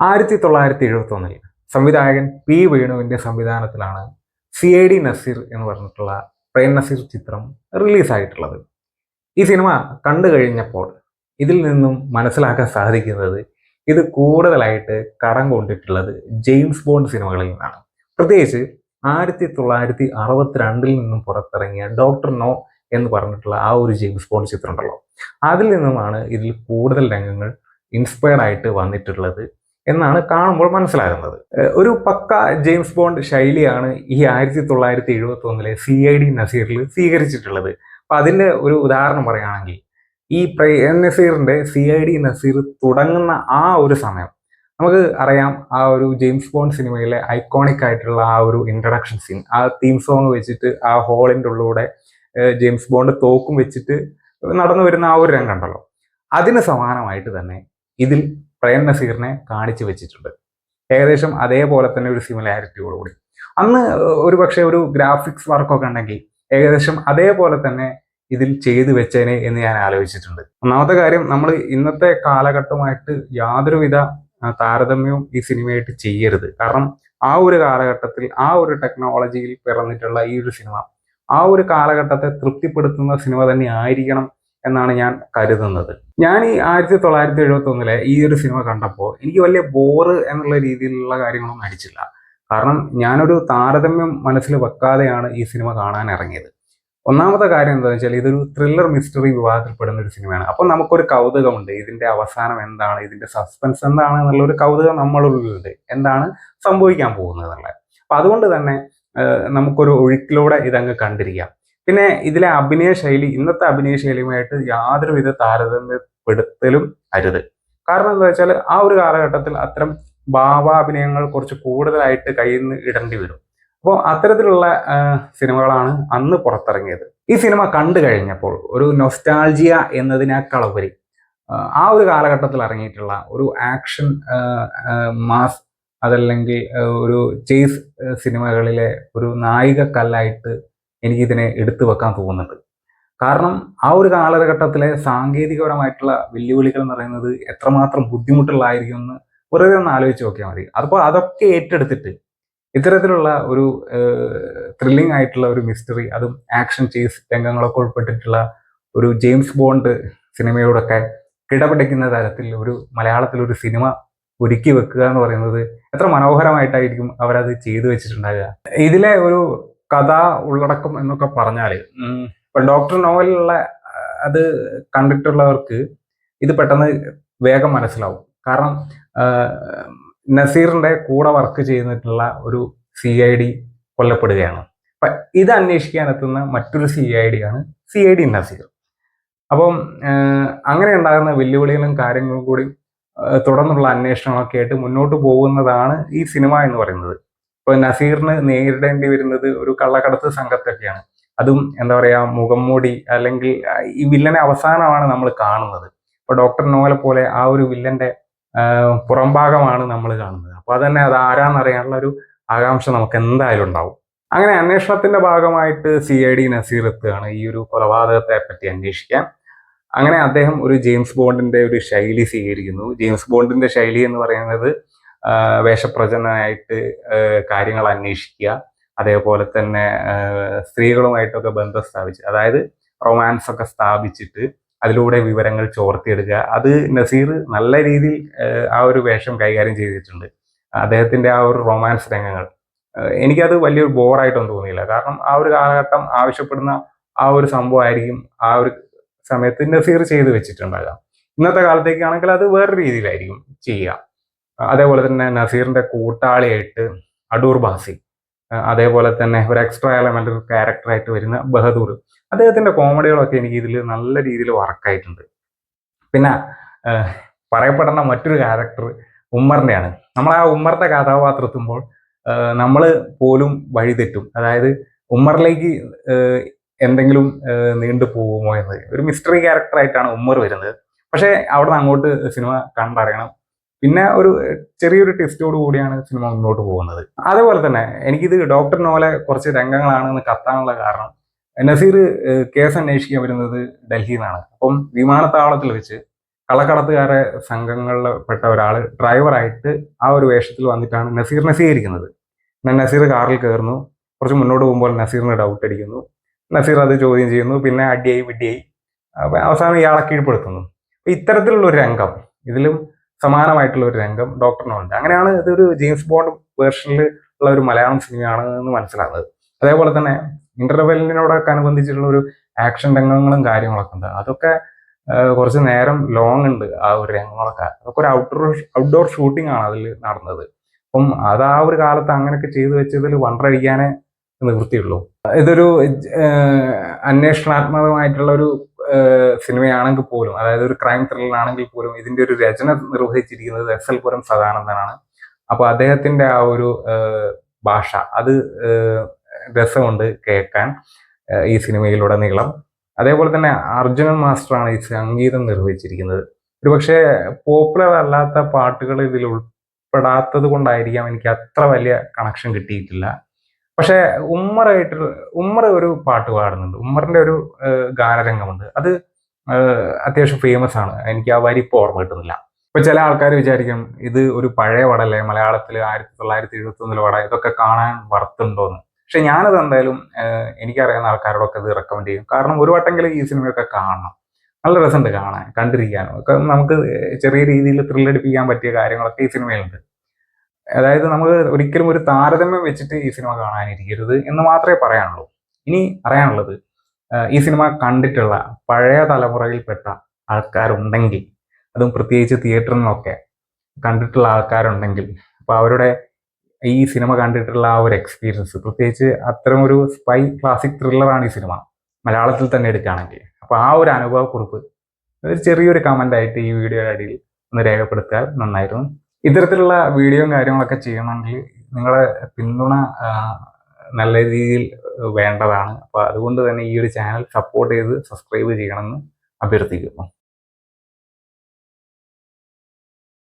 ആയിരത്തി തൊള്ളായിരത്തി എഴുപത്തി ഒന്നിൽ സംവിധായകൻ പി വേണുവിന്റെ സംവിധാനത്തിലാണ് സി ഐ ഡി നസീർ എന്ന് പറഞ്ഞിട്ടുള്ള പ്രേം നസീർ ചിത്രം റിലീസായിട്ടുള്ളത്. ഈ സിനിമ കണ്ടു കഴിഞ്ഞപ്പോൾ ഇതിൽ നിന്നും മനസ്സിലാക്കാൻ സാധിക്കുന്നത് ഇത് കൂടുതലായിട്ട് കടം കൊണ്ടിട്ടുള്ളത് ജെയിംസ് ബോണ്ട് സിനിമകളിൽ നിന്നാണ്. പ്രത്യേകിച്ച് ആയിരത്തി തൊള്ളായിരത്തി അറുപത്തിരണ്ടിൽ നിന്നും പുറത്തിറങ്ങിയ ഡോക്ടർ നോ എന്ന് പറഞ്ഞിട്ടുള്ള ആ ഒരു ജെയിംസ് ബോണ്ട് ചിത്രം ഉണ്ടല്ലോ. അതിൽ നിന്നുമാണ് ഇതിൽ കൂടുതൽ രംഗങ്ങൾ ഇൻസ്പയർഡ് ആയിട്ട് വന്നിട്ടുള്ളത്. എന്നാണ് കാണുമ്പോൾ മനസ്സിലാകുന്നത്. ഒരു പക്ക ജെയിംസ് ബോണ്ട് ശൈലിയാണ് ഈ ആയിരത്തി തൊള്ളായിരത്തി എഴുപത്തി ഒന്നിലെ സി ഐ ഡി നസീറിൽ സ്വീകരിച്ചിട്ടുള്ളത്. അപ്പൊ അതിന്റെ ഒരു ഉദാഹരണം പറയുകയാണെങ്കിൽ ഈ നസീറിന്റെ സി ഐ ഡി നസീർ തുടങ്ങുന്ന ആ ഒരു സമയം നമുക്ക് അറിയാം ആ ഒരു ജെയിംസ് ബോണ്ട് സിനിമയിലെ ഐക്കോണിക് ആയിട്ടുള്ള ആ ഒരു ഇൻട്രഡക്ഷൻ സീൻ ആ തീം സോങ് വെച്ചിട്ട് ആ ഹോളിന്റെ ഉള്ളിലൂടെ ജെയിംസ് ബോണ്ട് തോക്കും വെച്ചിട്ട് നടന്നു വരുന്ന ആ ഒരു രംഗം ഉണ്ടല്ലോ. അതിന് സമാനമായിട്ട് തന്നെ ഇതിൽ പ്രേം നസീറിനെ കാണിച്ചു വെച്ചിട്ടുണ്ട്. ഏകദേശം അതേപോലെ തന്നെ ഒരു സിമിലാരിറ്റിയോടുകൂടി അന്ന് ഒരു പക്ഷേ ഒരു ഗ്രാഫിക്സ് വർക്കൊക്കെ ഉണ്ടെങ്കിൽ ഏകദേശം അതേപോലെ തന്നെ ഇതിൽ ചെയ്തു വെച്ചേനെ എന്ന് ഞാൻ ആലോചിച്ചിട്ടുണ്ട്. ഒന്നാമത്തെ കാര്യം നമ്മൾ ഇന്നത്തെ കാലഘട്ടമായിട്ട് യാതൊരുവിധ താരതമ്യവും ഈ സിനിമയായിട്ട് ചെയ്യരുത്. കാരണം ആ ഒരു കാലഘട്ടത്തിൽ ആ ഒരു ടെക്നോളജിയിൽ പിറന്നിട്ടുള്ള ഈ ഒരു സിനിമ ആ ഒരു കാലഘട്ടത്തെ തൃപ്തിപ്പെടുത്തുന്ന സിനിമ തന്നെ ആയിരിക്കണം എന്നാണ് ഞാൻ കരുതുന്നത്. ഞാൻ ഈ ആയിരത്തി തൊള്ളായിരത്തി എഴുപത്തി ഒന്നിലെ ഈ ഒരു സിനിമ കണ്ടപ്പോൾ എനിക്ക് വലിയ ബോറ് എന്നുള്ള രീതിയിലുള്ള കാര്യങ്ങളൊന്നും അടിച്ചില്ല. കാരണം ഞാനൊരു താരതമ്യം മനസ്സിൽ വെക്കാതെയാണ് ഈ സിനിമ കാണാൻ ഇറങ്ങിയത്. ഒന്നാമത്തെ കാര്യം എന്താണെന്ന് വെച്ചാൽ ഇതൊരു ത്രില്ലർ മിസ്റ്ററി വിഭാഗത്തിൽപ്പെടുന്ന ഒരു സിനിമയാണ്. അപ്പോൾ നമുക്കൊരു കൗതുകമുണ്ട്. ഇതിന്റെ അവസാനം എന്താണ്? ഇതിന്റെ സസ്പെൻസ് എന്താണ്? എന്നുള്ള ഒരു കൗതുകം നമ്മളുള്ളിലുണ്ട് എന്താണ് സംഭവിക്കാൻ പോകുന്നത് എന്നുള്ളത്. അപ്പൊ അതുകൊണ്ട് തന്നെ നമുക്കൊരു ഒഴുക്കിലൂടെ ഇതങ്ങ് കണ്ടിരിക്കാം. പിന്നെ ഇതിലെ അഭിനയ ശൈലി ഇന്നത്തെ അഭിനയ ശൈലിയുമായിട്ട് യാതൊരുവിധ താരതമ്യപ്പെടുത്തലും അരുത്. കാരണം എന്താ വെച്ചാൽ ആ ഒരു കാലഘട്ടത്തിൽ അത്തരം ഭാവാഭിനയങ്ങൾ കുറച്ച് കൂടുതലായിട്ട് കയ്യിൽ നിന്ന് ഇടേണ്ടി വരും. അപ്പോൾ അത്തരത്തിലുള്ള സിനിമകളാണ് അന്ന് പുറത്തിറങ്ങിയത്. ഈ സിനിമ കണ്ടു കഴിഞ്ഞപ്പോൾ ഒരു നൊസ്റ്റാൾജിയ എന്നതിനേക്കാളുപരി ആ, ഒരു കാലഘട്ടത്തിൽ ഇറങ്ങിയിട്ടുള്ള ഒരു ആക്ഷൻ മാസ് അതല്ലെങ്കിൽ ഒരു ചേസ് സിനിമകളിലെ ഒരു നായികക്കല്ലായിട്ട് എനിക്കിതിനെ എടുത്തു വെക്കാൻ തോന്നുന്നുണ്ട് കാരണം ആ ഒരു കാലഘട്ടത്തിലെ സാങ്കേതികപരമായിട്ടുള്ള വെല്ലുവിളികൾ എന്ന് പറയുന്നത് എത്രമാത്രം ബുദ്ധിമുട്ടുള്ളതായിരിക്കും എന്ന് വെറുതെ ഒന്ന് ആലോചിച്ച് നോക്കിയാൽ മതി. അപ്പോൾ അതൊക്കെ ഏറ്റെടുത്തിട്ട് ഇത്തരത്തിലുള്ള ഒരു ത്രില്ലിംഗ് ആയിട്ടുള്ള ഒരു മിസ്റ്ററി അതും ആക്ഷൻ ചേസ് രംഗങ്ങളൊക്കെ ഉൾപ്പെട്ടിട്ടുള്ള ഒരു ജെയിംസ് ബോണ്ട് സിനിമയോടൊക്കെ കിടപിടിക്കുന്ന തരത്തിൽ ഒരു മലയാളത്തിൽ ഒരു സിനിമ ഒരുക്കി വെക്കുക എന്ന് പറയുന്നത് എത്ര മനോഹരമായിട്ടായിരിക്കും അവരത് ചെയ്തു വെച്ചിട്ടുണ്ടാകുക ഇതിലെ ഒരു കഥ ഉള്ളടക്കം എന്നൊക്കെ പറഞ്ഞാൽ ഇപ്പൊ ഡോക്ടർ നോവലിലുള്ള ആ, അത് കണ്ടിട്ടുള്ളവർക്ക് ഇത് പെട്ടെന്ന് വേഗം മനസ്സിലാവും. കാരണം നസീറിന്റെ കൂടെ വർക്ക് ചെയ്തിട്ടുള്ള ഒരു സി ഐ ഡി കൊല്ലപ്പെടുകയാണ്. അപ്പൊ ഇത് അന്വേഷിക്കാൻ എത്തുന്ന മറ്റൊരു സി ഐ ഡി ആണ് സി ഐ ഡി നസീർ. അപ്പം അങ്ങനെ ഉണ്ടാകുന്ന വെല്ലുവിളികളും കാര്യങ്ങളും കൂടി തുടർന്നുള്ള അന്വേഷണങ്ങളൊക്കെ ആയിട്ട് മുന്നോട്ട് പോകുന്നതാണ് ഈ സിനിമ എന്ന് പറയുന്നത്. ഇപ്പൊ നസീറിന് നേരിടേണ്ടി വരുന്നത് ഒരു കള്ളക്കടത്ത് സംഘത്തൊക്കെയാണ്. അതും എന്താ പറയാ മുഖംമൂടി അല്ലെങ്കിൽ ഈ വില്ലനെ അവസാനമാണ് നമ്മൾ കാണുന്നത്. ഇപ്പൊ ഡോക്ടർ നോവലെ പോലെ ആ ഒരു വില്ലന്റെ പുറംഭാഗമാണ് നമ്മൾ കാണുന്നത്. അപ്പൊ അതന്നെ അത് ആരാന്നറിയാനുള്ള ഒരു ആകാംക്ഷ നമുക്ക് എന്തായാലും ഉണ്ടാവും. അങ്ങനെ അന്വേഷണത്തിന്റെ ഭാഗമായിട്ട് സി ഐ ഡി നസീർ എത്തുകയാണ് ഈ ഒരു കൊലപാതകത്തെ പറ്റി അന്വേഷിക്കാൻ. അങ്ങനെ അദ്ദേഹം ഒരു ജെയിംസ് ബോണ്ടിന്റെ ഒരു ശൈലി സ്വീകരിക്കുന്നു. ജെയിംസ് ബോണ്ടിന്റെ ശൈലി എന്ന് പറയുന്നത് വേഷപ്രചനായിട്ട് കാര്യങ്ങൾ അന്വേഷിക്കുക. അതേപോലെ തന്നെ സ്ത്രീകളുമായിട്ടൊക്കെ ബന്ധം സ്ഥാപിച്ച് അതായത് റൊമാൻസ് ഒക്കെ സ്ഥാപിച്ചിട്ട് അതിലൂടെ വിവരങ്ങൾ ചോർത്തിയെടുക്കുക. അത് നസീർ നല്ല രീതിയിൽ ആ, ഒരു വേഷം കൈകാര്യം ചെയ്തിട്ടുണ്ട്. അദ്ദേഹത്തിന്റെ ആ ഒരു റൊമാൻസ് രംഗങ്ങൾ. എനിക്കത് വലിയൊരു ബോറായിട്ടൊന്നും തോന്നിയില്ല. കാരണം ആ ഒരു കാലഘട്ടം ആവശ്യപ്പെടുന്ന ആ ഒരു സംഭവമായിരിക്കും ആ ഒരു സമയത്ത് നസീർ ചെയ്തു വെച്ചിട്ടുണ്ടാകാം. ഇന്നത്തെ കാലത്തേക്കാണെങ്കിൽ അത് വേറെ രീതിയിലായിരിക്കും ചെയ്യുക. അതേപോലെ തന്നെ നസീറിന്റെ കൂട്ടാളിയായിട്ട് അടൂർ ബാസി അതേപോലെ തന്നെ ഒരു എക്സ്ട്രാ എലമെന്റ് ക്യാരക്ടറായിട്ട് വരുന്ന ബഹദൂർ. അദ്ദേഹത്തിന്റെ കോമഡികളൊക്കെ എനിക്ക് ഇതിൽ നല്ല രീതിയിൽ വർക്കായിട്ടുണ്ട് പിന്നെ പറയപ്പെടുന്ന മറ്റൊരു ക്യാരക്ടർ ഉമ്മറിന്റെയാണ്. നമ്മൾ ആ ഉമ്മറിന്റെ കഥാപാത്രത്തുമ്പോൾ നമ്മൾ പോലും വഴിതെറ്റും അതായത് ഉമ്മറിലേക്ക് എന്തെങ്കിലും നീണ്ടു പോകുമോ എന്ന്. ഒരു മിസ്റ്ററി ക്യാരക്ടറായിട്ടാണ് ഉമ്മർ വരുന്നത്. പക്ഷേ അവിടെ നിന്ന് അങ്ങോട്ട് സിനിമ കണ്ടറിയണം. പിന്നെ ഒരു ചെറിയൊരു ടെസ്റ്റോട് കൂടിയാണ് സിനിമ മുന്നോട്ട് പോകുന്നത്. അതേപോലെ തന്നെ എനിക്കിത് ഡോക്ടർ നോലെ കുറച്ച് രംഗങ്ങളാണെന്ന് കത്താനുള്ള കാരണം നസീർ കേസ് അന്വേഷിക്കാൻ വരുന്നത് ഡൽഹിയിൽ നിന്നാണ് അപ്പം വിമാനത്താവളത്തിൽ വെച്ച് കള്ളക്കടത്തുകാരെ സംഘങ്ങളിൽ പെട്ട ഒരാൾ ഡ്രൈവറായിട്ട് ആ ഒരു വേഷത്തിൽ വന്നിട്ടാണ് നസീറിനെ സ്വീകരിക്കുന്നത് ഞാൻ നസീർ കാറിൽ കയറുന്നു. കുറച്ച് മുന്നോട്ട് പോകുമ്പോൾ നസീറിന് ഡൗട്ട് അടിക്കുന്നു. നസീർ അത് ചോദ്യം ചെയ്യുന്നു. പിന്നെ അടിയായി വിടിയായി അവസാനം ഇയാളെ കീഴ്പ്പെടുത്തുന്നു. ഇത്തരത്തിലുള്ള ഒരു രംഗം ഇതിലും സമാനമായിട്ടുള്ള ഒരു രംഗം ഡോക്ടറിനുണ്ട്. അങ്ങനെയാണ് ഇതൊരു ജെയിംസ് ബോണ്ട് വേർഷനിൽ ഉള്ള ഒരു മലയാളം സിനിമയാണ് എന്ന് മനസ്സിലാകുന്നത് അതേപോലെ തന്നെ ഇന്റർവെല്ലിനോടൊക്കെ അനുബന്ധിച്ചിട്ടുള്ള ഒരു ആക്ഷൻ രംഗങ്ങളും കാര്യങ്ങളൊക്കെ ഉണ്ട്. അതൊക്കെ കുറച്ച് നേരം ലോങ് ഉണ്ട് ആ ഒരു രംഗങ്ങളൊക്കെ. അതൊക്കെ ഒരു ഔട്ട്ഡോർ ഔട്ട്ഡോർ ഷൂട്ടിംഗ് ആണ് അതിൽ നടന്നത്. അപ്പം അത് ആ ഒരു കാലത്ത് അങ്ങനെയൊക്കെ ചെയ്തു വെച്ചതിൽ വണ്ടടിക്കാനേ നിവൃത്തിയുള്ളൂ. ഇതൊരു അന്വേഷണാത്മകമായിട്ടുള്ള ഒരു സിനിമയാണെങ്കിൽ പോലും അതായത് ഒരു ക്രൈം ത്രില്ലറാണെങ്കിൽ പോലും ഇതിന്റെ ഒരു രചന നിർവഹിച്ചിരിക്കുന്നത് എസ് എൽ പുരം സദാനന്ദനാണ്. അപ്പൊ അദ്ദേഹത്തിന്റെ ആ ഒരു ഭാഷ അത് രസമുണ്ട് കേൾക്കാൻ ഈ സിനിമയിലൂടെ സിനിമയിലുടനീളം. അതേപോലെ തന്നെ അർജുനൻ മാസ്റ്ററാണ് ഈ സംഗീതം നിർവഹിച്ചിരിക്കുന്നത്. ഒരുപക്ഷെ പോപ്പുലർ അല്ലാത്ത പാട്ടുകൾ ഇതിൽ ഉൾപ്പെടാത്തത് കൊണ്ടായിരിക്കാം എനിക്ക് അത്ര വലിയ കണക്ഷൻ കിട്ടിയിട്ടില്ല. പക്ഷെ ഉമ്മറായിട്ട് ഉമ്മർ ഒരു പാട്ട് പാടുന്നുണ്ട്. ഉമ്മറിന്റെ ഒരു ഗാനരംഗമുണ്ട്. അത് അത്യാവശ്യം ഫേമസ് ആണ്. എനിക്ക് ആ വരി ഇപ്പോൾ ഓർമ്മ കിട്ടുന്നില്ല. ഇപ്പൊ ചില ആൾക്കാർ വിചാരിക്കും ഇത് ഒരു പഴയ പടല്ലേ മലയാളത്തിൽ ആയിരത്തി തൊള്ളായിരത്തി എഴുപത്തി ഒന്നിലെ പടം. ഇതൊക്കെ കാണാൻ വർത്തുണ്ടോന്ന് പക്ഷെ ഞാനത് എന്തായാലും എനിക്കറിയാവുന്ന ആൾക്കാരോടൊക്കെ ഇത് റെക്കമെൻഡ് ചെയ്യും. കാരണം ഒരു വട്ടെങ്കിലും ഈ സിനിമയൊക്കെ കാണണം. നല്ല രസമുണ്ട് കാണാൻ കണ്ടിരിക്കാനും. ഒക്കെ നമുക്ക് ചെറിയ രീതിയിൽ ത്രില്ലടിപ്പിക്കാൻ പറ്റിയ കാര്യങ്ങളൊക്കെ ഈ സിനിമയിലുണ്ട്. അതായത് നമ്മൾ ഒരിക്കലും ഒരു താരതമ്യം വെച്ചിട്ട് ഈ സിനിമ കാണാനിരിക്കരുത് എന്ന് മാത്രമേ പറയാനുള്ളൂ. ഇനി അറിയാനുള്ളത് ഈ സിനിമ കണ്ടിട്ടുള്ള പഴയ തലമുറയിൽപ്പെട്ട ആൾക്കാരുണ്ടെങ്കിൽ അതും പ്രത്യേകിച്ച് തിയേറ്ററിൽ നിന്നൊക്കെ കണ്ടിട്ടുള്ള ആൾക്കാരുണ്ടെങ്കിൽ അപ്പൊ അവരുടെ ഈ സിനിമ കണ്ടിട്ടുള്ള ആ ഒരു എക്സ്പീരിയൻസ് പ്രത്യേകിച്ച് അത്തരം ഒരു സ്പൈ ക്ലാസിക് ത്രില്ലറാണ് ഈ സിനിമ മലയാളത്തിൽ തന്നെ എടുക്കുകയാണെങ്കിൽ. അപ്പൊ ആ ഒരു അനുഭവക്കുറിപ്പ് ഒരു ചെറിയൊരു കമന്റ് ആയിട്ട് ഈ വീഡിയോയുടെ അടിയിൽ ഒന്ന് രേഖപ്പെടുത്തിയാൽ നന്നായിരുന്നു. ഇത്തരത്തിലുള്ള വീഡിയോയും കാര്യങ്ങളൊക്കെ ചെയ്യണമെങ്കിൽ നിങ്ങളെ പിന്തുണ നല്ല രീതിയിൽ വേണ്ടതാണ്. അപ്പോൾ അതുകൊണ്ട് തന്നെ ഈ ഒരു ചാനൽ സപ്പോർട്ട് ചെയ്ത് സബ്സ്ക്രൈബ് ചെയ്യണമെന്ന് അഭ്യർത്ഥിക്കുന്നു.